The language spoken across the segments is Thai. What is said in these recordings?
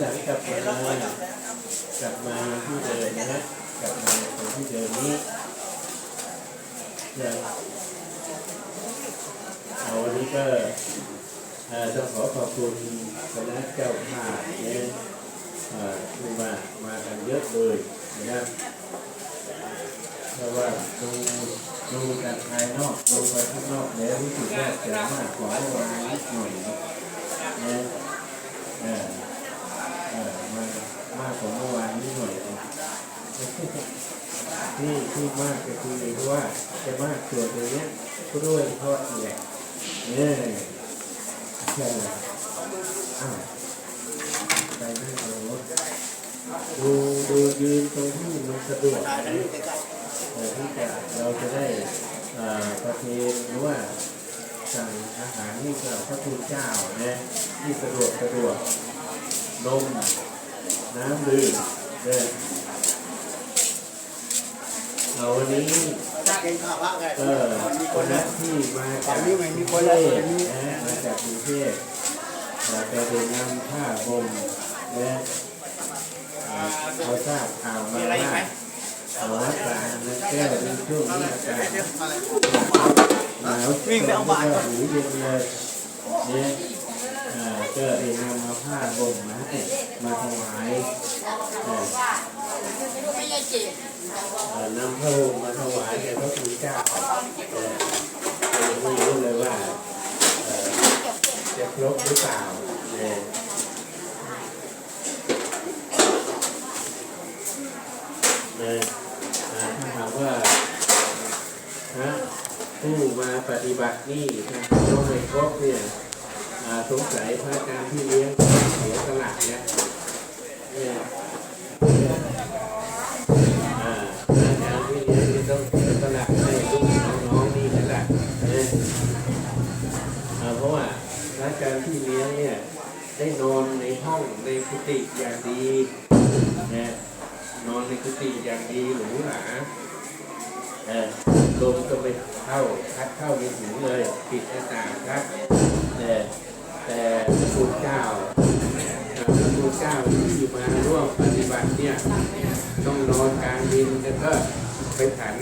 หลังกลับมากลับมาที่เดิมนะฮะกลับมาที่เดิมนี้นะเอาวันนี้ก็ต้องขอขอบคุณคณะเจ้าภาพเนี่ยที่มามากันเยอะเลยนะครับเพราะว่าดูดูจากภายนอกดูไปข้างนอกแล้วรู้สึกว่าจะมากกว่าวานนิดหน่อยนะนะเออเออมันมากกว่าเมื่อวานนิดหน่อยนะที่ที่มากก็คือว่าจะมากส่วนตรงเนี้ยก็ด้วยเพราะแหละเนี่ยใช่อ้าวไปนั่งตรถดูดูยืนตรงที่มันสะดวกนะเพื่อที่จะเราจะได้อ่อประเคนหรือว่าสั่งอาหารให้กับพระคุณเจ้านะที่สะดวกสะดวกนม น้ำดื่มเนี่ยเอาวันนี้ถ้าเก่งข้าวพระไงเออมีคคนนนะนั้นที่มาจากฝั่งนี้ไม่มีกครุนงแล้เทพมีนะมาจากกรุงเทพมาแต่เดินนำผ้าห่มนะเอ่อเขาทราบข่าวมาว่าเอาวัดกลางนะแก้วเป็นช่วงนี้อากาศ หนาววิ่งไปเอาบาตรหูเย็นเลยเนี่ย ก็ได้นำมาผ้าบ่มมาให้มาถวายเอ่อเอ่อนำผ้าห่มาถวายแด่พระคุณเจ้าเอ่อไม่รู้เลยว่าจะครบหรือเปล่าเนี่ยถ้าถามว่าฮะผู้มาปฏิบัตินี่นะโยมไม่ครบเนี่ย สงสัยพระอาจารย์ที่เลี้ยงเสียสละเนี่ยเนี่ยอ่าพระอาจารย์ที่เลี้ยงนี่ต้องเสียสละให้ลูกน้องๆนี่แหละเนี่ยอ่าเพราะว่าพระอาจารย์ที่เลี้ยงเนี่ยได้นอนในห้องในกุฏิอย่างดีนะนอนในกุฏิอย่างดีหรูหราเออลมก็ไม่เข้าพัดเข้าในหูเลย ปิดหน้าต่างครับแต่ย แต่พระคุณเจ้าเอ่อพระคุณเจ้าที่มาร่วมปฏิบัติเนี่ยต้องนอนกลางดินแล้วก็ไปฉัน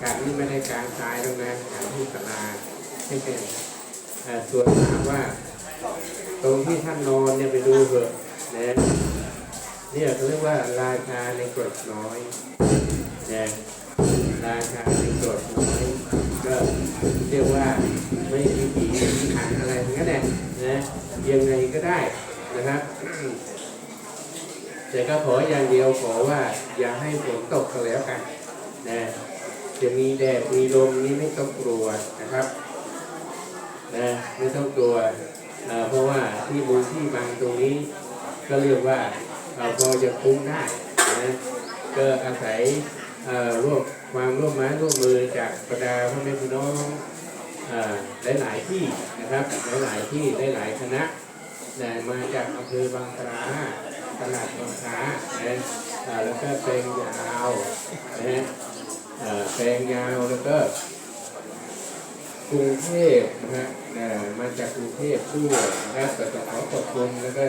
ฉันนี่ไม่ได้กลางทรายตรงนั้นฉันที่ศาลาไม่ใช่เอ่อส่วนถามว่า ตรงที่ท่านนอนเนี่ยไปดูเถอะนะเนี่ยเขาเรียกว่าราชาในกรดน้อยนะราคาในกรดน้อยก็เรียกว่าไม่มีผีมีขันอะไรทั้งนั้นแหละนะ ยังไงก็ได้นะครับแต่ก็ขออย่างเดียวขอว่า อย่าให้ฝนตกก็แล้วกันนะจะมีแดดมีลมนี่ไม่ต้องกลัวนะครับนะไม่ต้องกลัวเเพราะว่าที่มูลที่บางตรงนี้ ก็เรียกว่าเอ่อพอจะคุ้มได้นะก็อาศัยร่วมความร่วมไม้ร่วมมือจากบรรดาพ่อแม่พี่น้อง หลายๆที่นะครับหลายๆที่หลายๆคณะนะมาจากอำเภอบางคลาตลาดบางคลานะเอ่อแล้วก็แปลงยาวนะเอ่อแปลงยาวแล้วก็กรุงเทพนะฮะเอ่อมาจากกรุงเทพด้วยนะครับแต่ต้องขอขอบคุณแล้วก็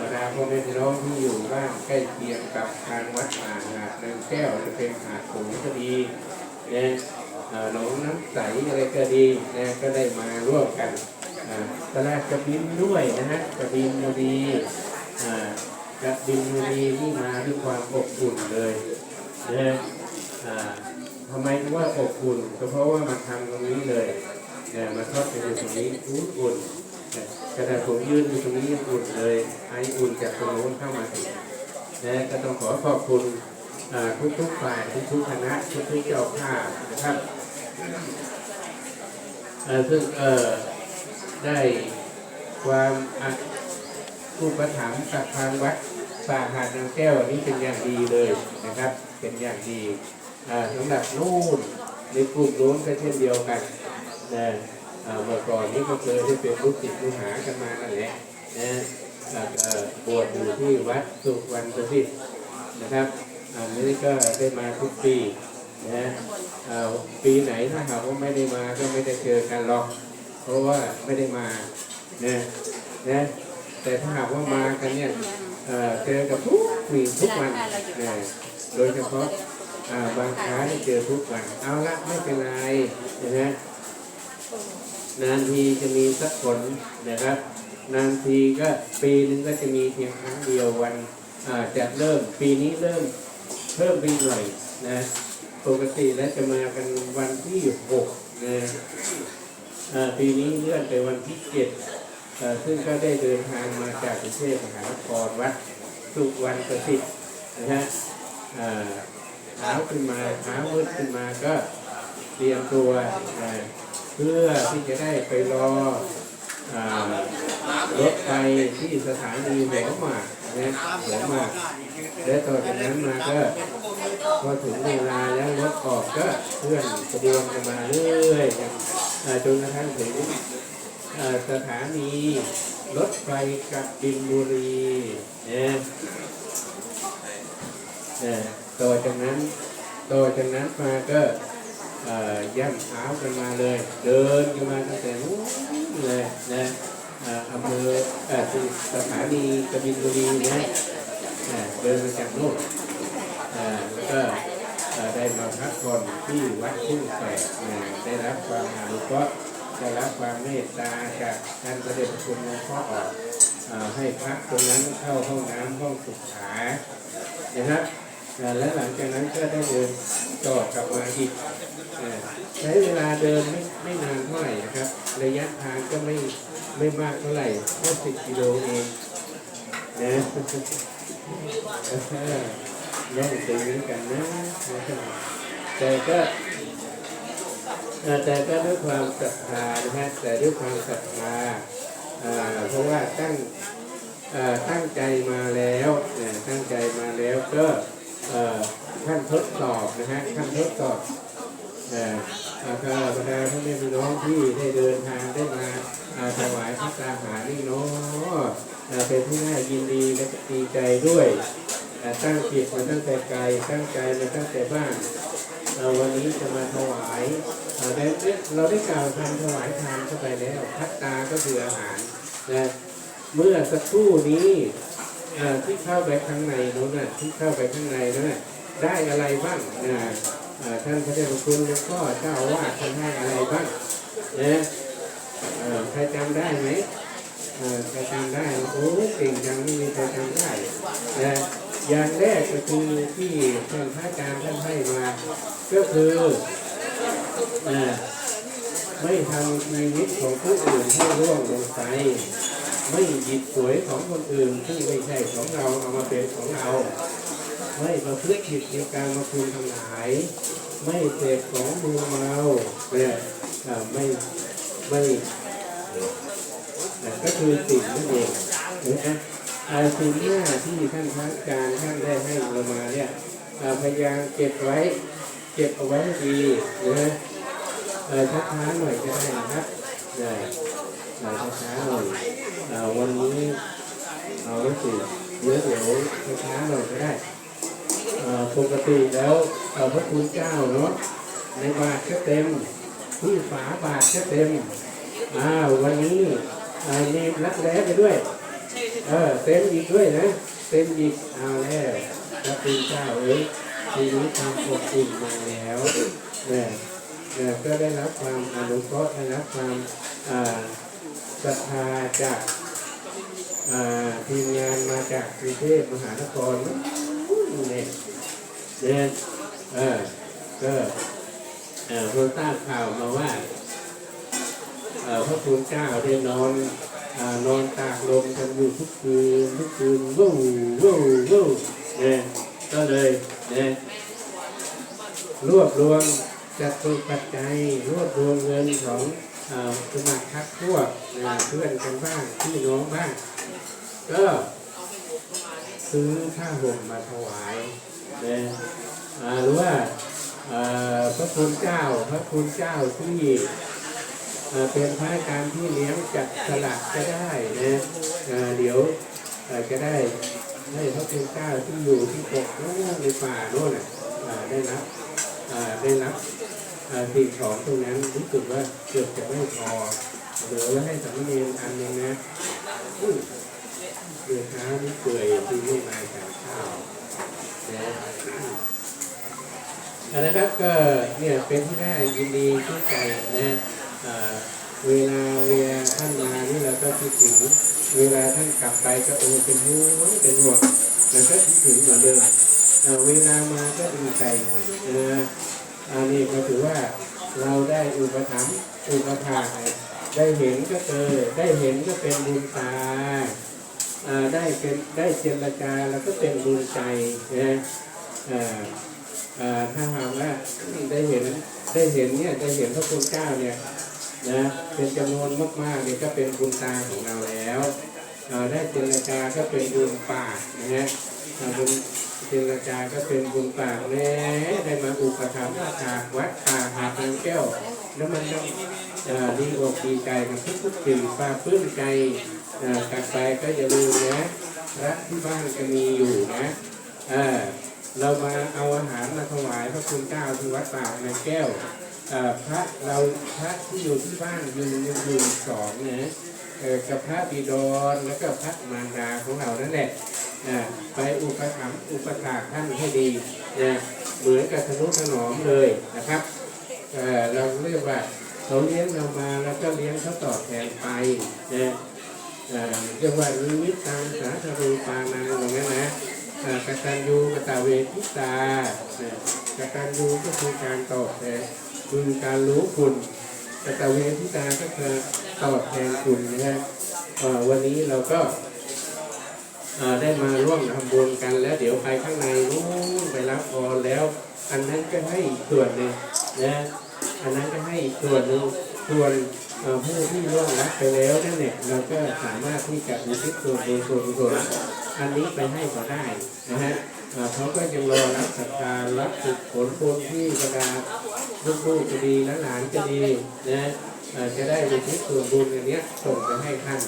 บรรดาพ่อแม่พี่น้องที่อยู่บ้านใกล้เคียงกับทางวัดป่าหาดนางแก้วจะเป็นหาดสูงก็ดีนะเอ่อ หนองน้ำใสอะไรก็ดีนะก็ได้มาร่วมกันอ่าตลาดกระบินด้วยนะฮะกระบินมาดีอ่ากระบินมาดีที่มาด้วยความอบอุ่นเลยนะอ่าทำไมว่าอบอุ่นก็เพราะว่ามาทำตรงนี้เลยนี่ยมาทอดกันอยู่ตรงนี้อุ่นๆขณะผมยืนอยู่ตรงนี้อุ่นเลยไออุ่นจากตรงโน้นเข้ามาถึงนะก็ต้องขอขอบคุณอ่าทุกฝ่ายทุกๆคณะทุกๆเจ้าภาพนะครับ ซึ่งเออได้ความผู้ประถามภ์กับทางวัดป่าหาดนางแก้วนี้เป็นอย่างดีเลยนะครับ เป็นอย่างดีอ่าสำหรับนู่นในกลุ่มโน้นก็เช่นเดียวกันนะเมื่อก่อนนี้ก็เคยได้เป็นลูกศิษย์ลูกหากันมานั่นแหละนะอ่าเอ่อบวชอยู่ที่วัดสุวรรณประสิทธิ์นะครับ อันนี้ก็ได้มาทุกปี นะอ่าปีไหนถ้าหากว่าไม่ได้มาก็ไม่ได้เจอกันหรอก เพราะว่าไม่ได้มานะนะแต่ถ้าหากว่ามากันเนี่ยเจอกับทุกวีทุกวันนะโดยเฉพาะบางค้าที่เจอทุกวันเอาละไม่เป็นไรนะฮะนานทีจะมีสักคนนะครับ นานทีก็ปีหนึงก็จะมีเพียงครั้งเดียววันจะเริ่มปีนี้เริ่มเพิ่มไปหน่อยนะ ปกติแล้วจะมากันวันที่หกนะปีนี้เลื่อนไปวันที่เจ็ดซึ่งก็ได้เดินทางมาจากกรุงเทพมหานครวัดสุวรรณประสิทธิ์นะฮะเอ่อเช้าขึ้นมาเช้ามืดขึ้นมาก็เตรียมตัวเพื่อที่จะได้ไปรอรถไฟที่สถานีหัวหมากนะหัวหมากและต่อจากนั้นมาก็ พอถึงเวลาแล้วรถออกก็เคลื่อนขบวนกันมาเรื่อยๆจนกระทั่งถึงสถานีรถไฟกับบินบุรีเนี่ยต่อจากนั้นต่อจากนั้นมาก็ย่ำเท้ากันมาเลย เดินกันมาตั้งแต่นู้นเลยนะอำเภอเอ่อที่สถานีกบินบุรีนะเดินมาจากนู้นเอ่อ แล้วก็ได้มาพักผ่อนที่วัดทุ่งแฝกได้รับความอนุเคราะห์ได้รับความเมตตาจากท่านพระเดชพระคุณหลวงพ่อออกให้พักตรงนั้นเข้าห้องน้ำห้องสุขานะครับและหลังจากนั้นก็ได้เดินต่อกลับมาอีกใช้เวลาเดินไม่ไม่นานเท่าไหร่นะครับ ระยะทางก็ไม่ไม่มากเท่าไหร่แค่สิบกิโลเองนะ ย่องตึงเหมืนกันนะแต่ก็แต่ก็ด้วยความศรัทธานะฮะแต่ด้วยความศรัทธาเพราะว่าตั้งตั้งใจมาแล้วตั้งใจมาแล้วก็เอ่อขั้นทดสอบนะฮะขั้นทดสอบอ่ออ่าบรรดาพ่อแม่พี่น้องที่ได้เดินทางได้มาอาถวายพระตาหารนี่เนาะอ่าเป็นที่น่ายินดีและดีใจด้วย ตั้งจิตมาตั้งแต่ไกลตั้งใจมาตั้งแต่บ้านเราวันนี้จะมาถวายเอ่อได้เราได้กล่าวทานถวายทานเข้าไปแล้วพัตตาก็คืออาหารนะเมื่อสักครู่นี้ที่เข้าไปข้างในนู้นนะที่เข้าไปข้างในนั้นนะได้อะไรบ้างนะท่านพระเจ้าคุณหลวงพ่อเจ้าว่าท่านให้อะไรบ้างนะใครจำได้ไหมใครจำได้โอ้เก่งจังไม่มีใครจำได้นะ อย่างแรกก็คือที่ท่านพระอาจารย์ท่านให้มา ก็คือไม่ทำชีวิตของผู้อื่นให้ร่วงลงไป ไม่หยิบสวยของคนอื่นที่ไม่ใช่ของเราเอามาเป็นของเรา ไม่ประพฤติผิดในการมาคุณทั้งหลาย ไม่เสพของมือเมาเนี่ยไม่ไม่อ่าก็คือสิ่งนั่นเองนะ อาสิ่งหน้าที่ท่านพระอาจารย์ท่านได้ให้เรามาเนี่ยพยายามเก็บไว้เก็บเอาไว้ดีนะเออช้าหน่อยก็ได้นะครับได้เออช้าหน่อยวันนี้เอาไว้สิเดี๋ยวเดี๋ยวช้าๆหน่อยก็ได้ปกติแล้วพระคุณเจ้าเนาะในบาทก็เต็มที่ฝาบาทก็เต็มอ้าววันนี้อ่ามีรักแร้ไปด้วย เออเต็มอีกด้วยนะเต็มอีกเอาแล้วพระคุณเจ้าเอ้ยทีนี้ความอบอุ่นมาแล้วเนี่ยเนี่ยก็ได้รับความอนุเคราะห์ได้รับความศรัทธาจากทีมงานมาจากกรุงเทพมหานครเนี่ยเนี่ยเออก็เออเราทราบข่าวมาว่าพระคุณเจ้าได้นอน นอนตากลมกันอยู่ทุกคืนทุกคืนวู้วู้วู้เนี่ยก็เลยเนี่ยรวบรวมจัดตุปัจจัยรวบรวมเงินของอาสมัครพักพวกเพื่อนกันบ้างพี่น้องบ้าง ก็ซื้อผ้าห่มมาถวายเนี่ยอ่าหรือว่าอ่าพระคุณเจ้าพระคุณเจ้าที่ เป็นพระอาจารย์ที่เลี้ยงจัดสลักก็ได้นะเอ่อเดี๋ยวจะได้ให้พระคุณเจ้าที่อยู่ที่ปกโน่นในป่าโน่นน่ะได้รับได้รับสิ่งของตรงนั้นรู้สึกว่าเกือบจะไม่พอเหลือไว้ให้สามเณรอันหนึ่งนะอืมคือเท้านี่เปื่อยที่ไม่มาทานข้าวนะอันนั้นก็เนี่ยเป็นที่น่ายินดีชื่นใจนะ เวลาเวลาท่านมานี่เราก็คิดถึงเวลาท่านกลับไปก็โอ้เป็นห่วงเป็นห่วงแล้วก็คิดถึงเหมือนเดิมเวลามาก็ดีใจนะอันนี้ก็ถือว่าเราได้อุปถัมภ์อุปถาได้เห็นก็เจอได้เห็นก็เป็นบุญตาได้เป็นได้เจรจาแล้วก็เป็นบุญใจนะถ้าหากว่าได้เห็นได้เห็นเนี่ยได้เห็นพระคุณเจ้าเนี่ย นะเป็นจำนวนมากๆเนี่ยก็เป็นบุญตาของเราแล้วได้เจรจาก็เป็นบุญปากนะฮะบุญเจรจาก็เป็นบุญปากแน่ได้มาอุปถัมภ์ฉากวัดป่าหาดนางแก้ว แล้วมันต้องดีอกดีใจกับทุกๆสิ่งปลาปลื้มใจกลับไปก็อย่าลืมนะพระที่บ้านก็มีอยู่นะเออเรามาเอาอาหารมาถวายพระคุณเจ้าที่วัดป่าหาดนางแก้ว พระเราพระที่อยู่ที่บ้านยู่อยู่อยู่สองนะเอ่อกับพระบิดรแล้วก็พระมารดาของเรานั่นแหละอ่าไปอุปถัมภ์อุปถากท่านให้ดีนะเหมือนกับธนุถนอมเลยนะครับเเราเรียกว่าเขาเลี้ยงเรามาแล้วก็เลี้ยงเขาตอบแทนไปนะเรียกว่าวิวิตังสาธารูปานังอย่างนั้นนะอ่ากตัญญูกตเวทิตากตัญญูก็คือการตอบแทน คือการรู้คุณกตเวทิตาก็คือตอบแทนคุณนะฮะวันนี้เราก็ได้มาร่วมทำบุญกันแล้วเดี๋ยวไปข้างในนู้นไปรับพรแล้ว อันนั้นก็ให้อีกส่วนหนึ่งนะอันนั้นก็ให้อีกส่วนหนึ่งส่วนผู้ที่ร่วงรับไปแล้วนั่นเนี่ยเราก็สามารถที่จะอุทิศส่วนบุญส่วนกุศลอันนี้ไปให้ก็ได้นะฮะ เขาก็ยังรอรับศรัทธารรับผลบุญที่บรรดาลูกๆจะดีและหลานจะดีนะเอ่อจะได้อุทิศส่วนบุญอันเนี้ยส่งไปให้ท่าน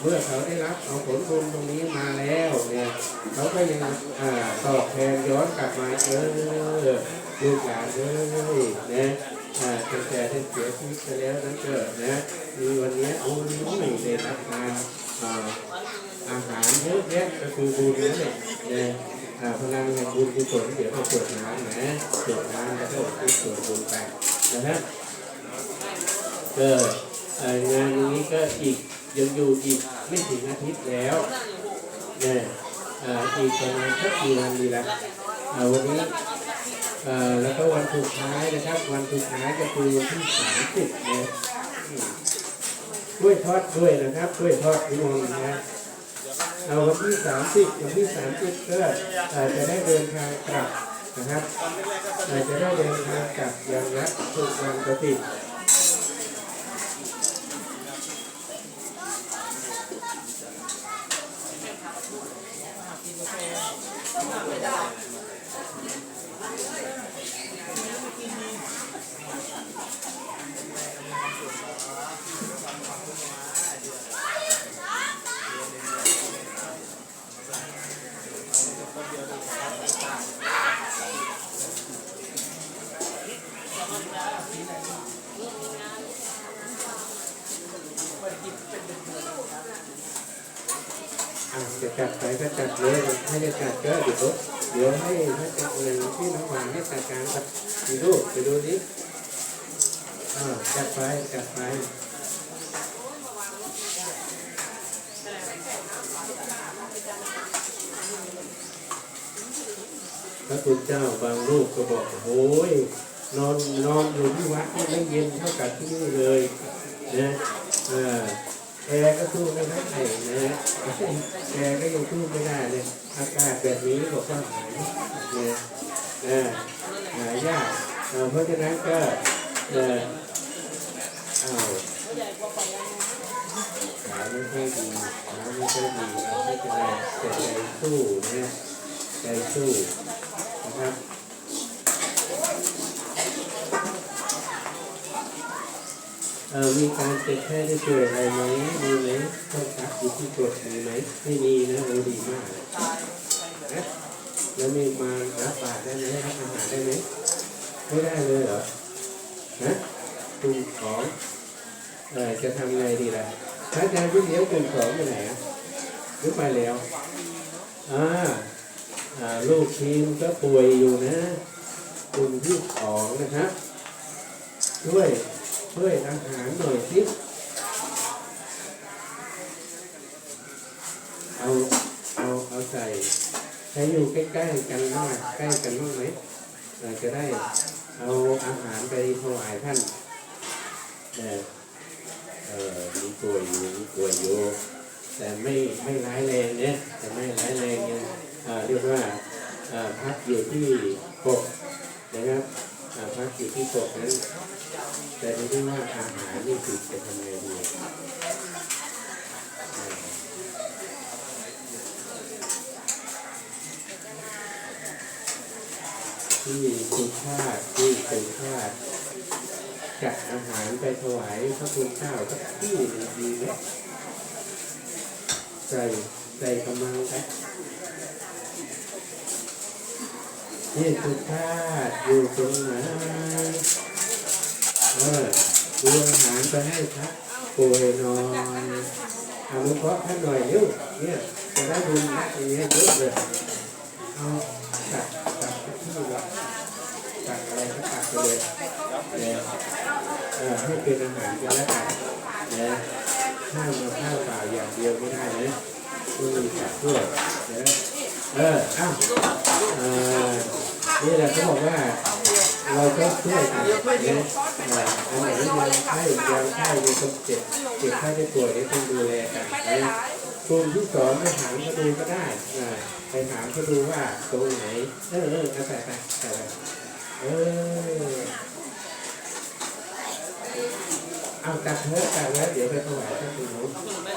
เมื่อเขาได้รับเอาผลบุญตรงนี้มาแล้วเนี่ยเขาก็ยังอ่าตอบแทนย้อนกลับมาเออลูกหลานเอ้ยนะอ่าตั้งแต่ท่เสียชีวิตไปแล้วนั้นเกิดนะมีวันเนี้ยโอ้ยได้รับงาน อาหารเยอะแยะก็คือบุญนั่นแหละนะอ่าพลังแห่งบุญกุศลเดี๋ยวเราเปิดน้ำนะเปิดน้ำแล้วก็อุทิศส่วนบุญไปนะครับก็เอองานนี้ก็อีกยังอยู่อีกไม่ถึงอาทิตย์แล้วเนี่ยอีกประมาณสักกี่วันดีละอ่าวันนี้แล้วก็วันสุดท้ายนะครับ วันสุดท้ายก็คือวันที่สามสิบเนะอืมกล้วยทอดด้วยนะครับกล้วยทอดพิมพ์นะ เอาวันที่ 30วันที่ 30ก็อาจจะได้เดินทางกลับนะครับอาจจะได้เดินทางกลับยังรัฐทุกวันปกติ จัดไปก็จัดเลยถ้จะจัดก็เดี๋ยวเดี๋ยวให้ให้จัดหนึ่งที่น้องหวานให้จัดการครับดูดูไปดูดิอ่าจัดไปจัดไปพระคุณเจ้าบางรูปก็บอกโอ้ยนอนนอนอยู่ที่วัดนี่ไม่เย็นเท่ากับที่นี่เลยนะเออ แอร์ก็สู้ไม่ได้นะแอร์ก็ยังสู้ไม่ได้เลยอากาศแบบนี้บอกว่าหายนะเออหายากเออเพราะฉะนั้นก็เออเอาขาไม่ค่อยดีขาไม่ค่อยดีเอาไม่เป็นแต่ใจสู้นะใจสู้นะครับเอ่อ มีการเจ็บแค่ได้ช่วยอะไรไหมมีไหมต้องพักอยู่ที่กดมีไหมไม่มีนะโอ้ดีมากนะแล้วมีมารับบาได้ไหมรับอาหารได้ไหมไม่ได้เลยเหรอนะกลุ่มของเออจะทำไงดีล่ะพระอาจารย์พี่เลี้ยงกลุ่มสองไปไหนอะหรือไปแล้วอ่าอ่าลูกทีมก็ป่วยอยู่นะกลุ่มที่สองนะครับช่วย ช่วยอาหารหน่อยสิเอาเอาเอาใส่ใช้อยู่ใกล้ๆกันมากใกล้กันมากไหมเราจะได้เอาอาหารไปถวายท่านเออเออมีป่วยอยู่มีป่วยอยู่แต่ไม่ไม่ร้ายแรงเนี่ยแต่ไม่ร้ายแรงยังอ่าเรียกว่าอ่าพักอยู่ที่ปกนะครับ อ่าพักอยู่ที่ปกนั้นแต่ไม่ได้ว่าอาหารนี่คือจะทำไงดีอ่าที่คุณชาที่คุณชาติจัดอาหารไปถวายพระคุณเจ้าสักที่หนึ่งดีไหมใส่ใส่กำลังไป นี่คุณชาอยู่ตรงไหนเออดูอาหารไปให้พระป่วยนอยอนุเคราะห์ท่านหน่อยเร็วเนี่ยจะได้บุญนะอย่างเงี้ยเยอะเลยเอาตัดตัดไปที่ละตัดอะไรก็ตัดไปเลยเนี่ยเออให้เป็นอาหารกันแล้วกันนะข้าวมาข้าวเปล่าอย่างเดียวไม่ได้นะต้องมีตัดด้วยนะเออเอ้าเออ นี่แหละเขาบอกว่าเราก็ช่วยกันนะอันไหนยังไข้ยังไข้มีคนเจ็บเจ็บไข้ได้ป่วยเนี่ยต้องดูแลกันนะกลุ่มที่สองไปถามเขาดูก็ได้ไปถามเขาดูว่าตรงไหน เออเออเอาใส่ไปใส่ไปเออเอาตัดเถอตัดแล้วเดี๋ยวไปถวายท่านผู้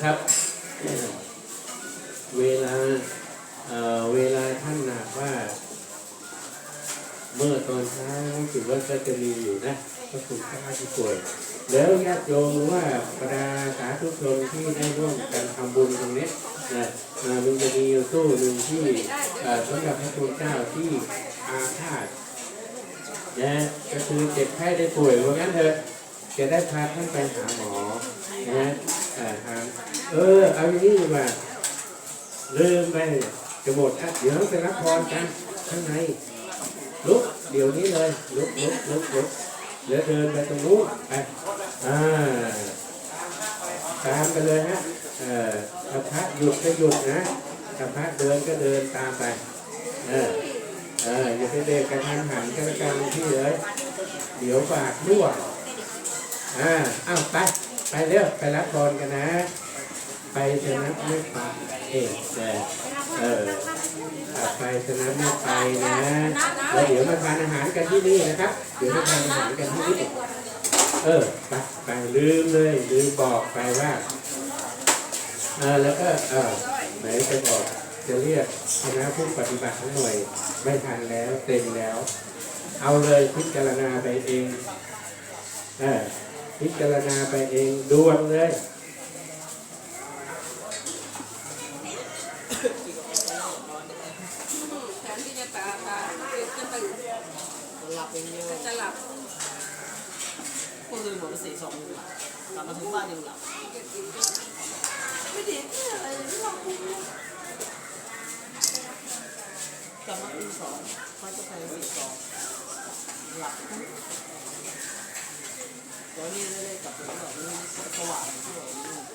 นะครับ เวลาเอ่อเวลาท่านหนักว่า เมื่อตอนเช้ารู้สึกว่าก็จะมีอยู่นะก็ถูกข้าที่ป่วยแล้วญาติโยมหรือว่าบรรดาสาธุชนที่ได้ร่วมกันทำบุญตรงนี้นะมันจะมีตู้หนึ่งที่สำหรับพระคุณเจ้าที่อาฆาตนะก็คือเจ็บไข้ได้ป่วยเพราะงั้นเถอะจะได้พาท่านไปหาหมอนะ เออเอาอย่างนี้ดีกว่าลืมไปจะหมดอะเดี๋ยวไปรับพรกันข้างในลุกเดี๋ยวนี้เลยลุกลุกลุกลุกเดี๋ยวเดินไปตรงนู้นไปอ่าตามไปเลยฮะเออถ้าพระหยุดก็หยุดนะถ้าพระเดินก็เดินตามไปเออเอออย่าไปเดินกันทันหันกันละกันที่เลยเดี๋ยวฝากล่วอ่าอ้าวไป ไปเร็วไปรับบอลกันนะ ไปชนะไม่ไปเองแต่เออไปฉะนั้นไม่ไปนะแล้วเดี๋ยวมาทานอาหารกันที่นี่นะครับ เดี๋ยวมาทานอาหารกันที่นี่เออไปไปลืมเลยลืมบอกไปว่าเออแล้วก็เออไหนจะบอกจะเรียกคณะผู้ปฏิบัติทั้งหน่วยไม่ทันแล้วเต็มแล้ว เอาเลยพิจารณาไปเองเออ พิจารณาไปเองด่วนเลยแทนที่จะตาตาจะตื่นหลับอย่างเดียวจะหลับก็คือหมดสี่สองกลับมาถึงบ้านยังหลับไม่ดีอะไรไม่ลองคุยกลับมาตีสองฟ้าจะไปสี่สองหลับ ตอนนี้ได้กลับไปแบบนี้สว่างที่แบบนี้ เ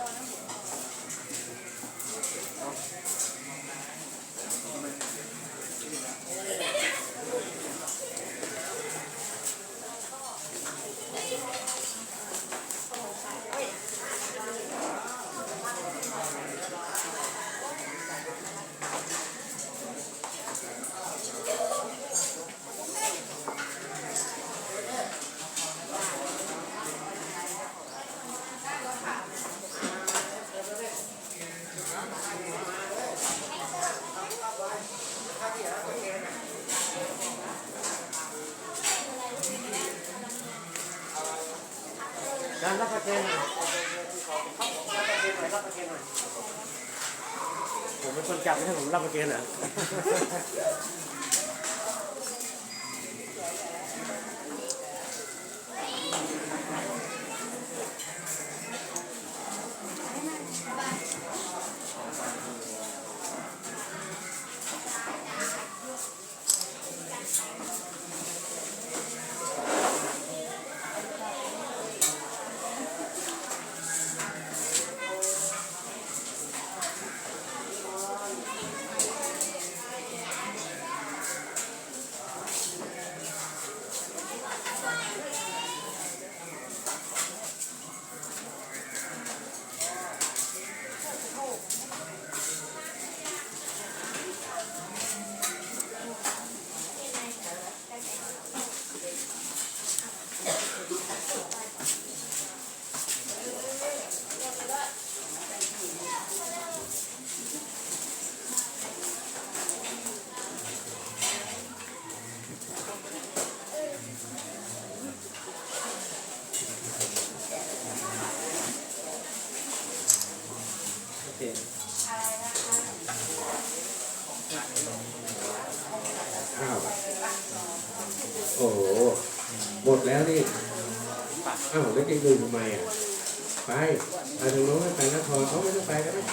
การรับประเคนหน่อยรับประเคนหน่อยรับประเคนหน่อยผมเป็นคนจับไม่ใช่ ผมรับประเคนเอ้าวแล้วจะดูทำไมอะ ไปไปตรงโน้นไปนครเขาไม่ต้องไปก็ได้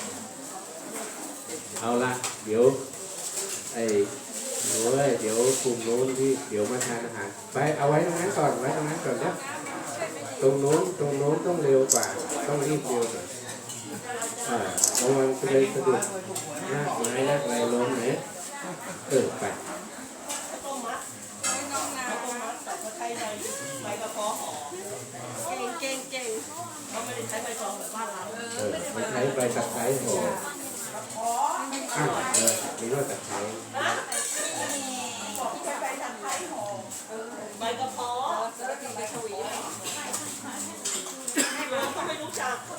เอาละเดี๋ยวไอ้โอ้ยเดี๋ยวกลุ่มโน้นที่เดี๋ยวมาทานอาหารไปเอาไว้ตรงนั้นก่อนไว้ตรงนั้นก่อนนะตรงโน้นตรงโน้นต้องเร็วกว่า ต้องรีบเร็วหน่อยอ่าระวังจะเลยสะดุดลาไม้ลากอะไรล้มเนี่ยเออไป ไม่น้องนา แต่เขาใช้ใบใบกระเพาะห่อ เก่งเก่งเก่ง เขาไม่ได้ใช้ใบตองแบบบ้านเรา ไปสักไซส์ห่อ